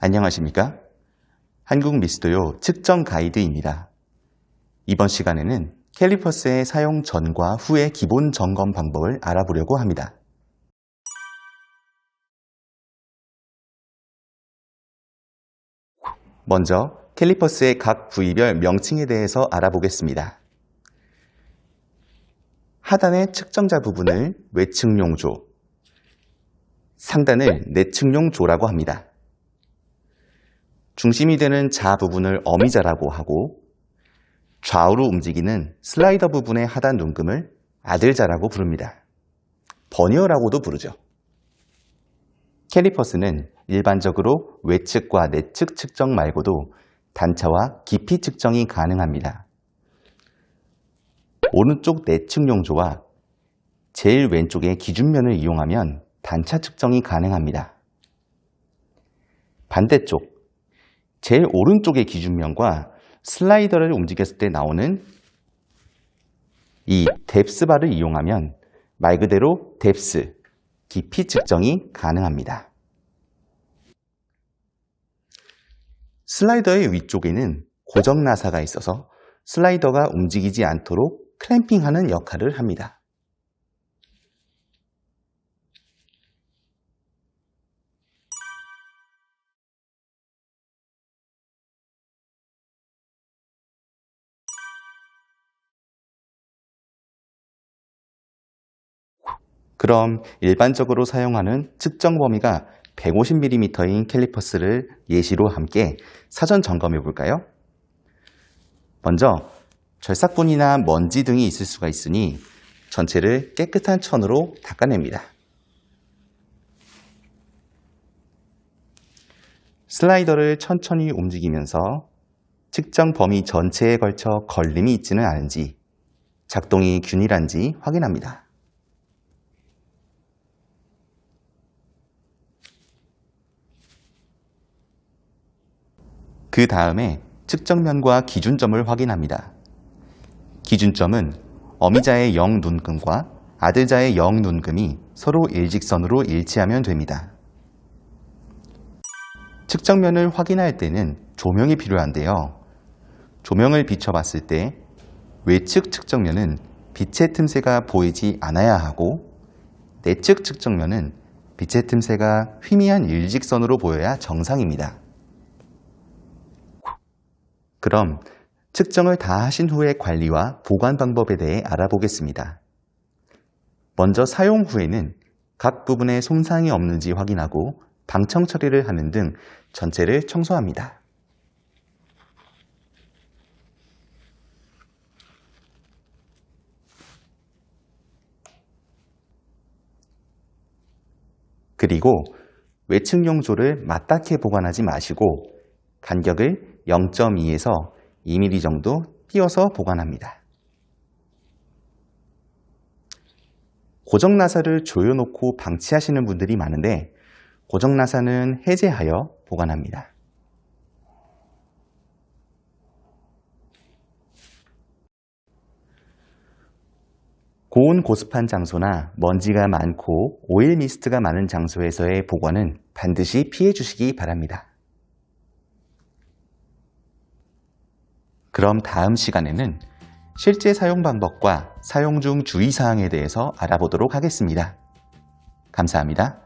안녕하십니까? 한국 미스도요 측정 가이드입니다. 이번 시간에는 캘리퍼스의 사용 전과 후의 기본 점검 방법을 알아보려고 합니다. 먼저 캘리퍼스의 각 부위별 명칭에 대해서 알아보겠습니다. 하단의 측정자 부분을 외측용 조, 상단을 내측용 조라고 합니다. 중심이 되는 자 부분을 어미자라고 하고 좌우로 움직이는 슬라이더 부분의 하단 눈금을 아들자라고 부릅니다. 버니어라고도 부르죠. 캘리퍼스는 일반적으로 외측과 내측 측정 말고도 단차와 깊이 측정이 가능합니다. 오른쪽 내측 용조와 제일 왼쪽의 기준면을 이용하면 단차 측정이 가능합니다. 반대쪽, 제일 오른쪽의 기준면과 슬라이더를 움직였을 때 나오는 이 뎁스바를 이용하면 말 그대로 뎁스, 깊이 측정이 가능합니다. 슬라이더의 위쪽에는 고정 나사가 있어서 슬라이더가 움직이지 않도록 클램핑하는 역할을 합니다. 그럼 일반적으로 사용하는 측정 범위가 150mm인 캘리퍼스를 예시로 함께 사전 점검해 볼까요? 먼저 절삭분이나 먼지 등이 있을 수가 있으니 전체를 깨끗한 천으로 닦아냅니다. 슬라이더를 천천히 움직이면서 측정 범위 전체에 걸쳐 걸림이 있지는 않은지 작동이 균일한지 확인합니다. 그 다음에 측정면과 기준점을 확인합니다. 기준점은 어미자의 0 눈금과 아들자의 0 눈금이 서로 일직선으로 일치하면 됩니다. 측정면을 확인할 때는 조명이 필요한데요. 조명을 비춰봤을 때 외측 측정면은 빛의 틈새가 보이지 않아야 하고 내측 측정면은 빛의 틈새가 희미한 일직선으로 보여야 정상입니다. 그럼 측정을 다 하신 후의 관리와 보관 방법에 대해 알아보겠습니다. 먼저 사용 후에는 각 부분에 손상이 없는지 확인하고 방청 처리를 하는 등 전체를 청소합니다. 그리고 외측 용조를 맞닿게 보관하지 마시고 간격을 0.2에서 2mm 정도 띄어서 보관합니다. 고정 나사를 조여놓고 방치하시는 분들이 많은데 고정 나사는 해제하여 보관합니다. 고온 고습한 장소나 먼지가 많고 오일 미스트가 많은 장소에서의 보관은 반드시 피해 주시기 바랍니다. 그럼 다음 시간에는 실제 사용 방법과 사용 중 주의사항에 대해서 알아보도록 하겠습니다. 감사합니다.